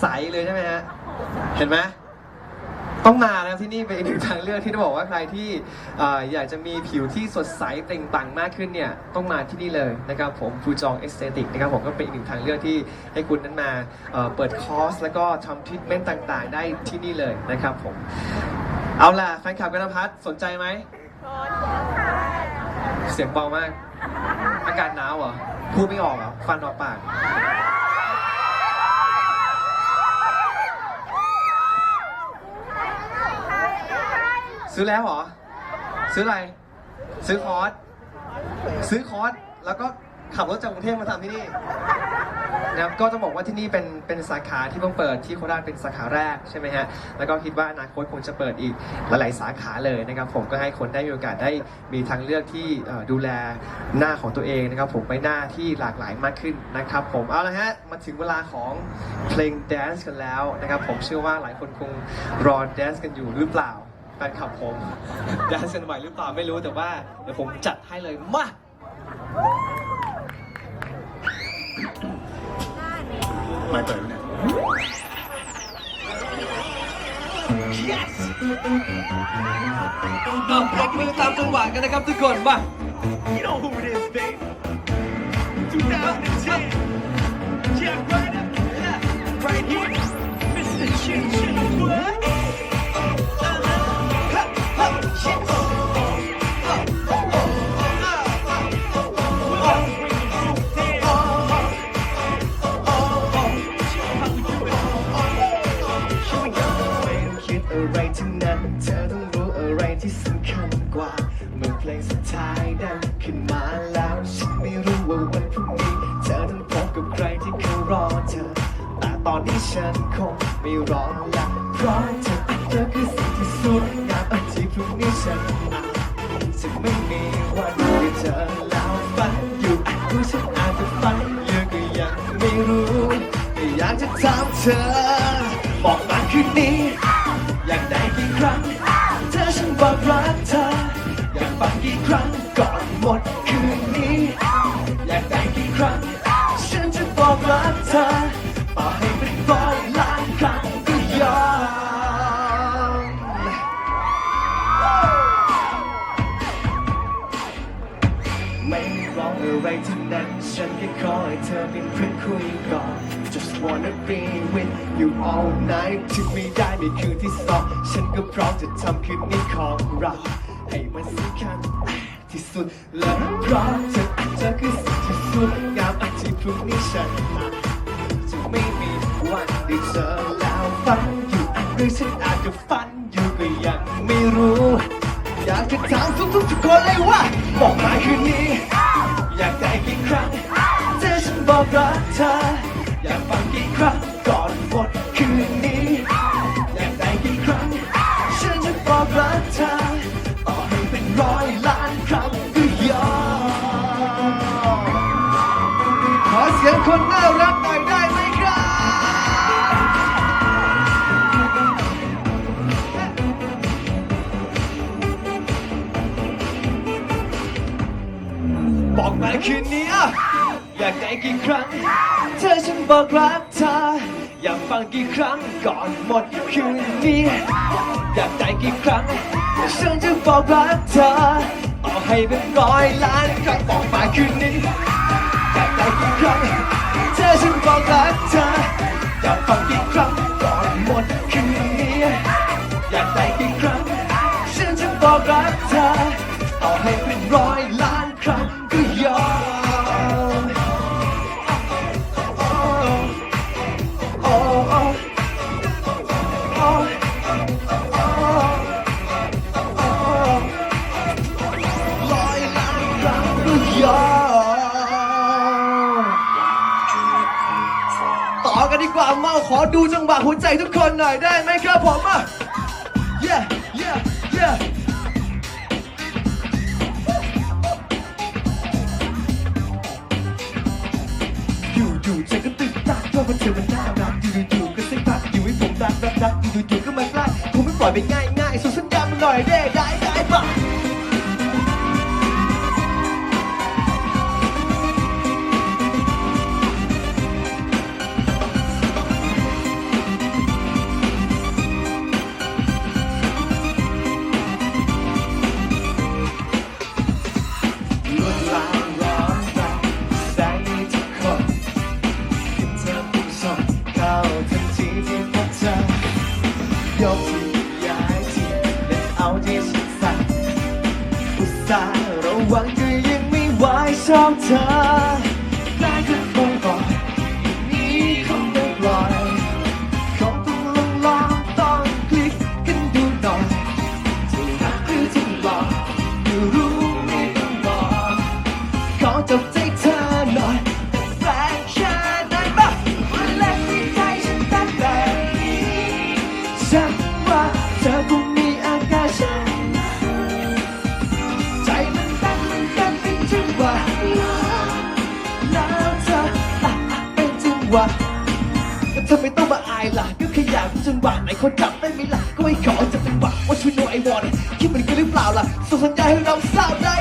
ใสเลยใช่ไหมฮะ เห็นไหมต้องมานะที่นี่เป็นอีกหนึ่งทางเลือกที่ต้องบอกว่าใครที่เอ่ออยากจะมีผิวที่สดใสเปล่งปลั่งมากขึ้นเนี่ยต้องมาที่นี่เลยนะครับผมฟูจองเอสเตติกนะครับผมก็เป็นอีกหนึ่งทางเลือกที่ให้คุณนั้นมาเอ่อเปิดคอร์สแล้วก็ทำทรีทเมนต์ต่างๆ ได้ที่นี่เลยนะครับผม เอาล่ะแฟนคลับกันพัฒน์สนใจไหมเสียงเบามาก อากาศหนาวเหรอพูดไม่ออกเหรอฟันออกปาก ซื้อแล้วเหรอ ซื้ออะไร ซื้อคอร์ส ซื้อคอร์ส แล้วก็ขับรถจากกรุงเทพมาทำที่นี่นะครับก็ต้องบอกว่าที่นี่เป็นเป็นสาขาที่เพิ่งเปิดที่โคราชเป็นสาขาแรกใช่ไหมฮะแล้วก็คิดว่าอนาคตคงจะเปิดอีกหลายๆสาขาเลยนะครับผมก็ให้คนได้มีโอกาสได้มีทางเลือกที่ดูแลหน้าของตัวเองนะครับผมไปหน้าที่หลากหลายมากขึ้นนะครับผมเอาละฮะมาถึงเวลาของเพลงแดนซ์กันแล้วนะครับผมเชื่อว่าหลายคนคงรอแดนซ์กันอยู่หรือเปล่า ฟนคลับผมแดนซ์กันไหวหรือเปล่าไม่รู้แต่ว่าเดี๋ยวผมจัดให้เลยมาไม่เปิดเนี่ยเอาเพลงมือตามจังหวะกันนะครับทุกคนมา You know who it is, babe. 2010. Yeah, right up, yeah, right here. Mr. Chin Chin What? ลงสุดท้ายดังขึ้นมาแล้วฉันไม่รู้ว่าวันพรุ่งนี้เธอต้องพบกับใครที่เขารอเธอ แต่ตอนนี้ฉันคงไม่รอละเพราะเธอเธอคือสิ่งที่สุดงามอาที่พรุ่งนี้ฉันอาจจะไม่มีวันได้เจอแล้วฝันอยู่อาจรู้ฉันอาจจะฝันเยอะก็ยังไม่รู้แต่อยากจะถามเธอบอกมาคืนนี้ อยากได้กี่ครั้งเธอฉันบอกรักเธอ อยากฟังกี่ครั้งก่อนหมดคืนนี้ อยากได้กี่ครั้ง ฉันจะบอกรักเธอต่อให้เป็นร้อยล้านครั้งก็ยอมไม่ร้องอะไรทั้งนั้น ฉันแค่ขอให้เธอเป็นเพื่อนคุยก่อน Just wanna be with you all night ถึงไม่ได้ในคืนที่สองฉันก็พร้อมจะทำคืนนี้ของเรา ให้มันสำคัญที่สุดและเพราะเธอเธอคือสิ่งที่สุดงามอาที่พรุ่งนี้ฉันจะไม่มีวันได้เจอแล้วฝันอยู่หรือฉันอาจจะฝันอยู่ก็ยังไม่รู้ อยากจะถามทุกทุกทุกคนเลยว่าบอกมาคืนนี้ อยากได้กี่ครั้งเธอฉันบอกรักเธออยากฟังกี่ครั้ง มาคืนนี้อยากได้กี่ครั้ง เธอฉันบอกรักเธออยากฟังกี่ครั้งก่อนหมดคืนนี้อยากได้กี่ครั้งฉันจะบอกรักเธอต่อให้เป็นร้อยล้านครั้งบอกมาคืนนี้อยากได้กี่ครั้งเธอฉันบอกรักเธออยากฟังกี่ครั้งก่อนหมดคืนนี้อยากได้กี่ครั้งฉันจะบอกรักเธอต่อให้เป็นร้อยล้าน กันดีกว่าเมาขอดูจังหวะหัวใจทุกคนหน่อยได้ไหมครับผมอะ yeah yeah yeah อยู่อยู่ๆใจก็ตื่นตาเพราะว่าเธอมันน่ารักอยู่อยู่ๆก็เส้นผักอยู่ให้ผมรักรักรักอยู่อยู่ๆก็มาใกล้คงไม่ปล่อยไปง่ายง่ายๆส่งสัญญาณมาหน่อยได้ได้ได้ปะ ส่งสั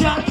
แ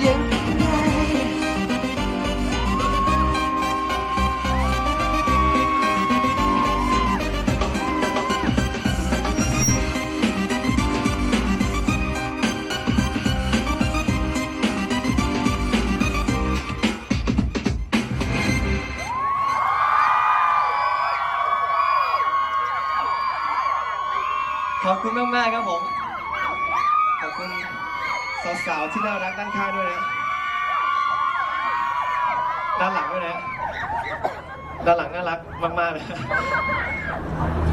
เป็ มากๆเลย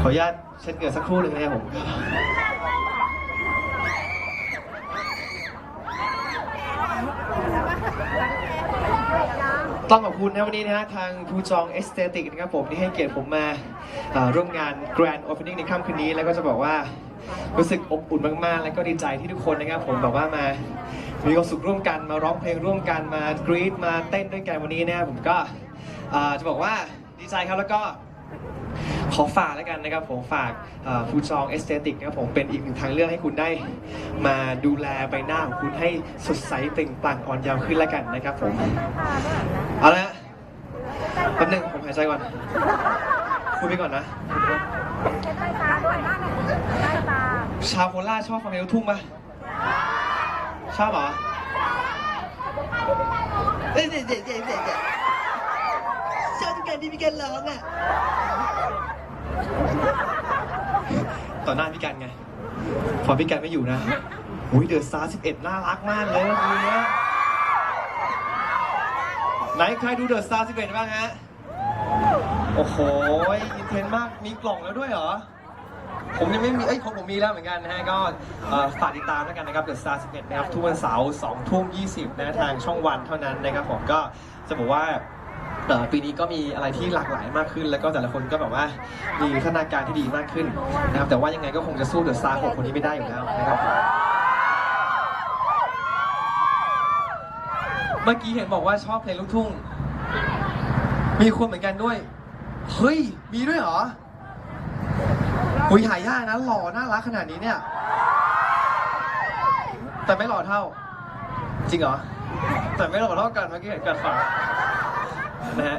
ขออนุญาตเช็ดเหงื่อสักครู่หนึ่งนะครับผมต้องขอบคุณนะวันนี้นะฮะทางภูจองเอสเตติกนะครับผมที่ให้เกียรติผมมาอ่อร่วมงาน Grand Opening ในค่ำคืนนี้ แล้วก็จะบอกว่ารู้สึกอบอุ่นมากๆ แล้วก็ดีใจที่ทุกคนนะครับผมแบบว่ามา มีความสุขร่วมกันมาร้องเพลงร่วมกันมากรีดมาเต้นด้วยกันวันนี้นะครับผมก็อ่อจะบอกว่า ใจครับแล้วก็ขอฝากแล้วกันนะครับผมฝากฟูจองเอสเตติกนะครับผมเป็นอีกหนึ่งทางเลือกให้คุณได้ มาดูแลใบหน้าของคุณให้สดใสเปล่งปลั่งอ่อนเยาว์ขึ้นแล้วกันนะครับผมเอาละแป๊บนึงผมหายใจก่อนพูดไปก่อนนะชาวโคราชชอบฟังเพลงลูกทุ่งปะชอบเหรอเอ้ยเด็ดเด็ดเด็ดเด็ด เด็ดชอบทุกการที่มีการร้องอะต่อหน้าพี่กันไง พอพี่กันไม่อยู่นะอุ้ยเดอะซาร์11น่ารักมากเลยเมื่อคืนนี้ไหนใครดูเดอะซาร์11บ้างฮะ โอ้โหอินเทนมาก มีกล่องแล้วด้วยเหรอ ผมยังไม่มี เอ้ยของผมมีแล้วเหมือนกันนะฮะ ก็ฝากติดตามแล้วกันนะครับ The Star 11นะครับ ทุกวันเสาร์2ทุ่ม20นะทางช่องวันเท่านั้นนะครับผมก็จะบอกว่า ปีนี้ก็มีอะไรที่หลากหลายมากขึ้น แล้วก็แต่ละคนก็แบบว่ามีพัฒนาการที่ดีมากขึ้นนะครับแต่ว่ายังไงก็คงจะสู้ The Star 6คนนี้ไม่ได้อยู่แล้วนะครับเมื่อกี้เห็นบอกว่าชอบเพลงลูกทุ่ง มีคนเหมือนกันด้วย เฮ้ย มีด้วยเหรอหุยหายากนะหล่อน่ารักขนาดนี้เนี่ย แต่ไม่หล่อเท่า จริงเหรอ แต่ไม่หล่อเท่ากันเมื่อกี้เห็นกันฝั่ง นะฮะ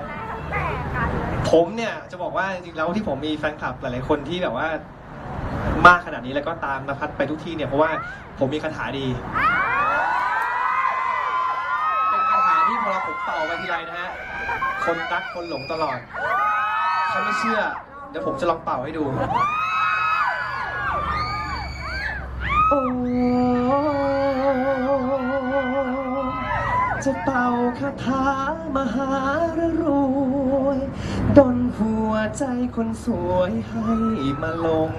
ผมเนี่ยจะบอกว่าจริงๆแล้วที่ผมมีแฟนคลับหลายๆคนที่แบบว่ามากขนาดนี้แล้วก็ตามนภัสไปทุกที่เนี่ยเพราะว่าผมมีคาถาดี เป็นคาถาที่พอเราผมเป่าไปทีไรนะฮะคนรักคนหลงตลอด ถ้าไม่เชื่อ เดี๋ยวผมจะลองเป่าให้ดู จะเป่าคาถามหารรวยดนหัวใจคนสวยให้มาหลง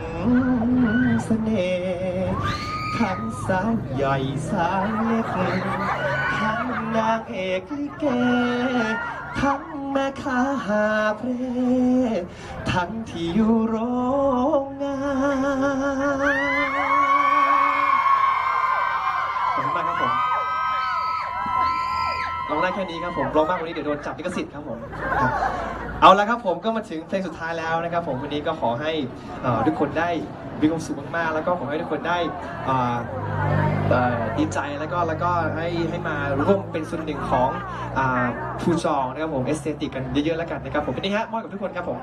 เสน่ห์ทั้งสาวใหญ่สาวเล็กทั้งนางเอกลิเก ทั้งแม่ค้าหาเพลทั้งที่อยู่โรงงาน ขอบคุณมากครับผมร้อง ได้แค่นี้ครับผมร้องมากกว่านี้เดี๋ยวโดนจับลิขสิทธิ์ครับผมครับเอาละครับผมก็มาถึงเพลงสุดท้ายแล้วนะครับ ผมวันนี้ก็ขอให้เอ่อทุกคนได้มีความสุขมากๆ แล้วก็ขอให้ทุกคนได้อ่าเอ่อดีใจแล้วก็แล้วก็ให้ให้มาร่วมเป็นส่วนหนึ่งของอ่าฟูจองนะครับผมเอสเตติกกันเยอะๆแล้วกันนะครับผมวันนี้ฮะมอบกับทุกคนครับผม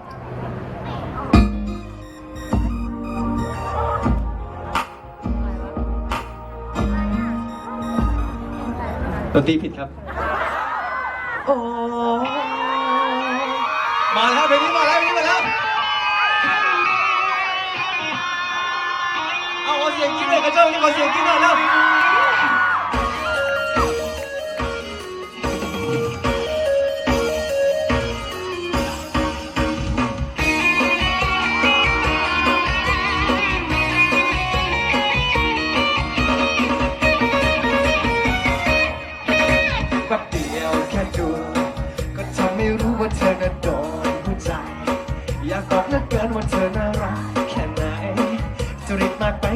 ดนตรีผิดครับ โอ้มาแล้วเพลงนี้มาแล้วเพลงนี้มาแล้ว เอาขอเสียงกิ๊บเลยกระเจ้านี่ขอเสียงกินหน่อยแล้ว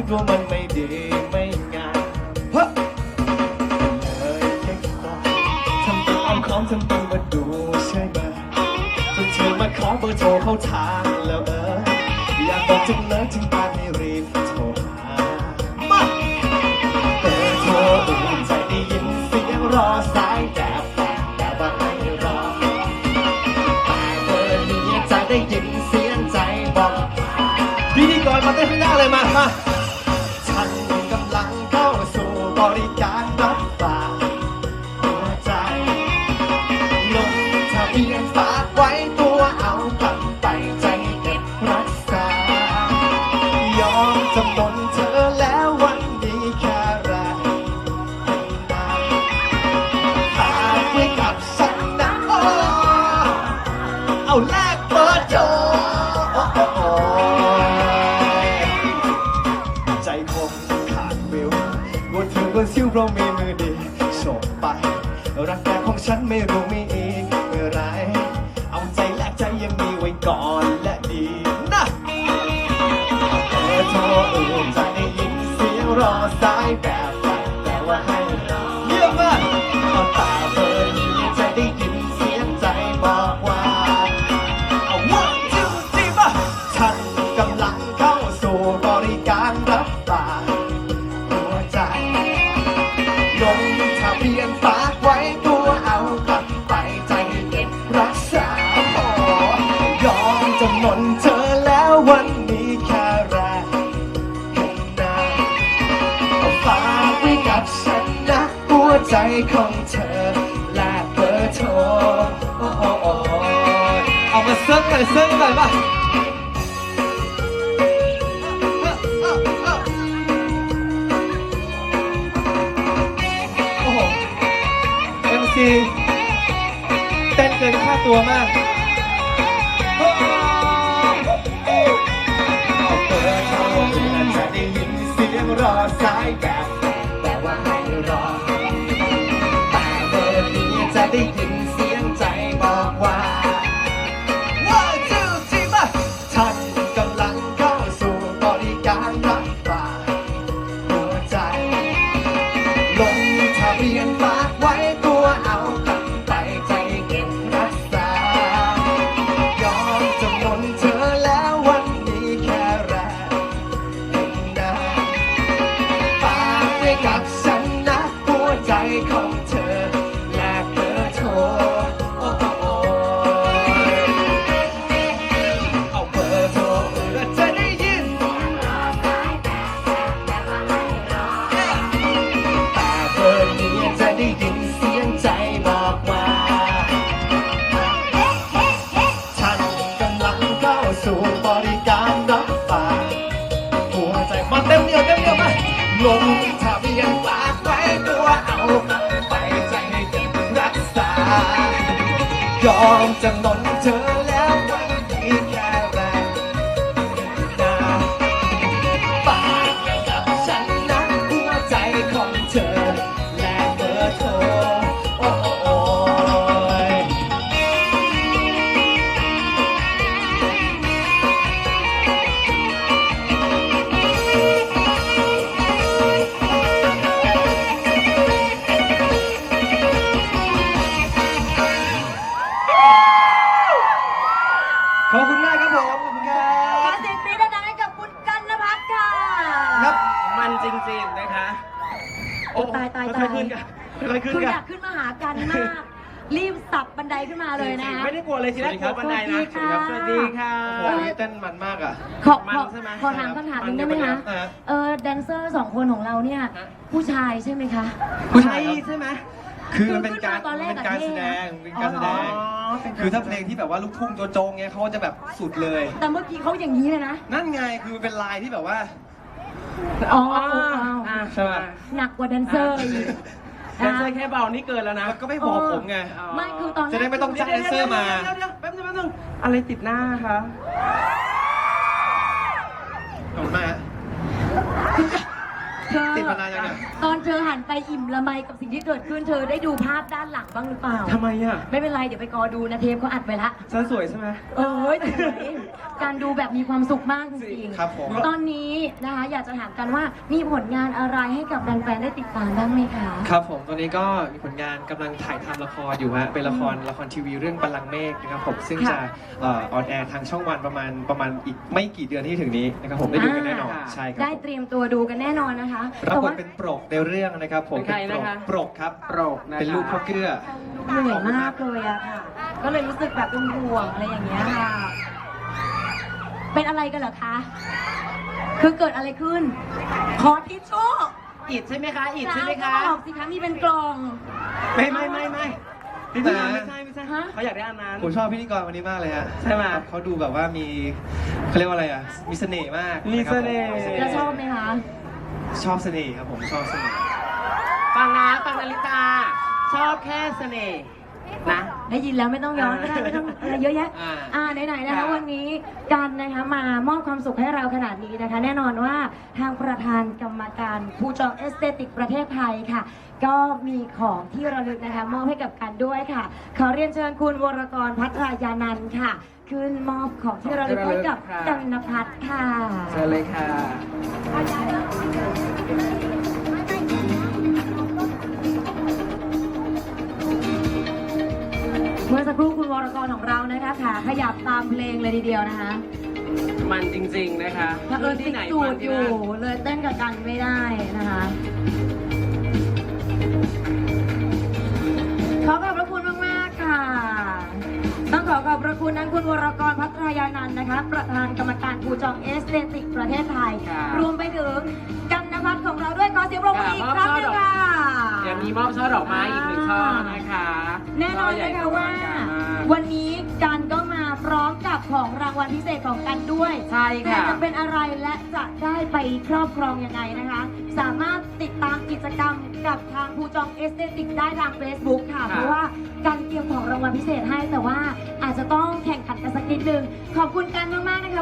ตัวมันไม่ดีไม่งามเฮ้เลยแค่บอทำเป็นเอาของทำเป็นมาดูใช่ไหมจนเธอมาขอเบอร์โทรเข้าทางแล้วเอออยากบอกจังเลยจึงตามให้รีบโทรหามาเบอร์โทรอื่นใจได้ยินเสียงรอสายแบบแต่ว่าไม่รอแต่เบอร์นี้จะได้ยิน คนเธอก็ซิ้วเพราะมีมือดีโฉบไป รักแท้ของฉันไม่รู้มีอีกเมื่อไร เอาใจและใจยังมีไว้ก่อนและดีนะเออโทรอื่นจได้ยินเสียงรอสายแบบ ของเธอแลกเบอร์โทรเอามาเซิร์ฟหน่อยเซิร์ฟหน่อยมาโอ้โห MC เต้นเกินค่าตัวมากเอาเบอร์โทรอื่นจะได้ยินเสียงรอสายแบบ มาหากันมาก รีบสับบันไดขึ้นมาเลยนะไม่ได้กลัวเลยทีแรกกลัวบันไดนะสวัสดีค่ะสวัสดีค่ะโอ้โหนี่เต้นมันมากอะขอมัขนอใช่ไหมขอถามคำถามหนึงได้ไหมมันคะเดี๋ยวนะฮะเออแดนเซอร์สองคนของเราเนี่ยฮะผู้ชายใช่ไหมคะ ผู้ชายครับใช่ไหมคือมันเป็นการคือขึ้นมาตอนแรกเป็นการอะเท่แสดงนะเป็นการแสดงอ๋อคือถ้าเพลงที่แบบว่าลูกทุ่งโจโจงเงี้ยเขาก็จะแบบสุดเลย แต่เมื่อกี้เขาอย่างนี้เลยนะ นั่นไงคือมันเป็นลายที่แบบว่า อ๋ออ๋ออ๋ออ๋ออ่าใช่ปะหนักกว่าแดนเซอร์อีก แดนเซอร์แค่เบานี่เกินแล้วนะแล้วก็ไม่บอกผมไง ไม่คือตอนแรกจะได้ไม่ต้องจ้างแดนเซอร์มา เดี๋ยวเดี๋ยวแป๊บนึงแป๊บนึงอะไรติดหน้าคะขอบคุณมากฮะ เธอติดมานานยังเนี่ย ตอนเธอหันไปอิ่มละไมกับสิ่งที่เกิดขึ้นเธอได้ดูภาพด้านหลังบ้างหรือเปล่า ทำไมอะไม่เป็นไรเดี๋ยวไปกอดูนะเทปเขาอัดไว้ละ ฉันสวยใช่ไหม เอ้ยสวยการดูแบบมีความสุขมากจริงๆครับผมตอนนี้นะคะ อยากจะถามกันว่ามีผลงานอะไรให้กับแฟนๆได้ติดตามบ้างไหมคะ ครับผมตอนนี้ก็มีผลงานกำลังถ่ายทำละครอยู่ฮะเป็นละครละครทีวีเรื่องบัลลังก์เมฆนะครับผมซึ่งจะเออนแอร์ทางช่องวันประมาณประมาณอีกไม่กี่เดือนที่ถึงนี้นะครับผมได้ดูกันแน่นอนอ่า ใช่ครับได้ผมเตรียมตัวดูกันแน่นอนนะคะรับบทแต่ว่าเป็นปรกในเรื่องนะครับผมเป็นใครนะคะปรกครับโปรกนะคะเป็นลูกพ่อเกลือ เหนื่อยมากเลยอะค่ะ ก็เลยรู้สึกแบบเป็นห่วงอะไรอย่างเงี้ยค่ะ เป็นอะไรกันเหรอคะ คือเกิดอะไรขึ้น ขอทิชชู่อิดใช่ไหมคะ อิดใช่ไหมสาคะวก็บอกสิคะมีเป็นกล่อง ไม่ไม่ไม่ไม่พี่แต่พี่ไม่ใช่ไม่ใช่ฮะ เขาอยากได้อันนั้น ผมชอบพิธีกรวันนี้มากเลยฮะใช่ไหมครับเขาดูแบบว่ามีเขาเรียกว่าอะไรอะ มีเสน่ห์มากมีเสน่ห์นะครับผมแล้วชอบไหมคะ ชอบเสน่ห์ครับผมชอบเสน่ห์ ฟังนะฟังนาฬิกาชอบแค่เสน่ห์ นะได้ยินแล้วไม่ต้องย้อนก็ได้ไม่ต้องอะไรเยอะแยะ อ่า อ่าไหนๆนะครัคะบวันนี้กันนะคะมามอบความสุขให้เราขนาดนี้นะคะ แน่นอนว่าทางประธานกรรมการผู้จองเอสเตติกประเทศไทยค่ะ ก็มีของที่ระลึกนะคะมอบให้กับกันด้วยค่ะ ขอเรียนเชิญคุณวรกรพัทรายานันท์ค่ะ ขึ้นมอบของที่ระลึกให้กับกันนพัฒน์ค่ะ เชิญเลยค่ะเมื่อสักครู่คุณวรกรของเรานะคะค่ะขยับตามเพลงเลยทีเดียวนะคะมันจริง ๆ นะคะถ้าเอิญติดสูตรอยู่เลยเต้นกับกันไม่ได้นะคะขอขอบพระคุณมากๆค่ะ ต้องขอขอบพระคุณนั้นคุณวรกรพัทรายานันท์นะคะ ประธานกรรมการผู้จองเอสเตติกประเทศไทยค่ะรวมไปถึงกันนภัทรของเราด้วยขอเสียงปรบมืออีกครั้งหนึงค่ะ เดี๋ยวมีมอบช่อดอกไม้อีกหนึ่งช่อนะคะ แน่นอนนะคะว่า วันนี้กันก็มาพร้อมกับของรางวัลพิเศษของกันด้วยใช่แต่ค่ะจะเป็นอะไรและจะได้ไปครอบครองยังไงนะคะ สามารถติดตามกิจกรรมกับทางภูจองเอสเตติกได้ทาง Facebook ค่ะ เพราะว่าการเตรียมของรางวัลพิเศษให้แต่ว่าอาจจะต้องแข่งขันกันสักนิดนึง ขอบคุณกันมากๆนะคะ